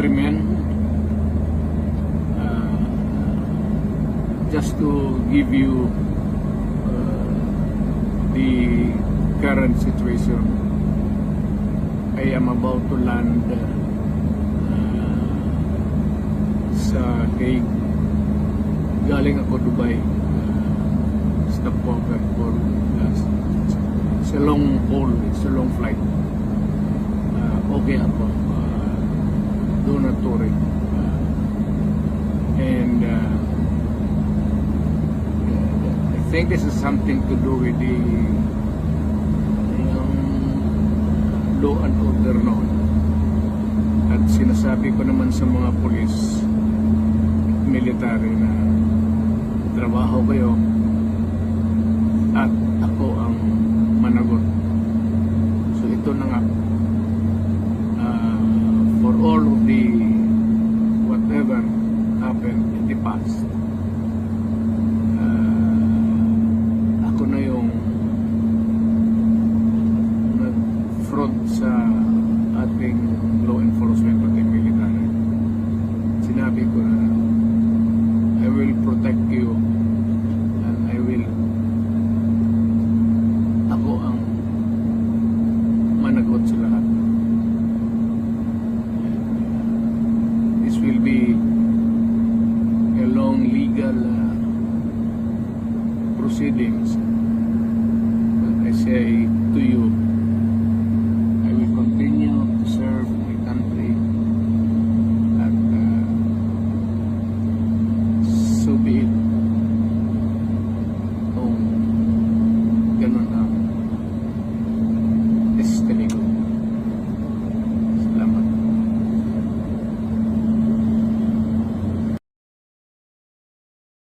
trim uh, just to give you uh, the current situation I am about to land uh, sa Hague galing ako Dubai uh, stop for last it's a long haul, it's a long flight. Uh, okay ako factory. And uh, I think this is something to do with the um, law and order noon. At sinasabi ko naman sa mga polis at military na trabaho kayo at ako ang managot. So ito na nga the whatever happened in the past. Uh, ako na yung nag-front sa ating law enforcement pati legal uh, proceedings. Like I say to you,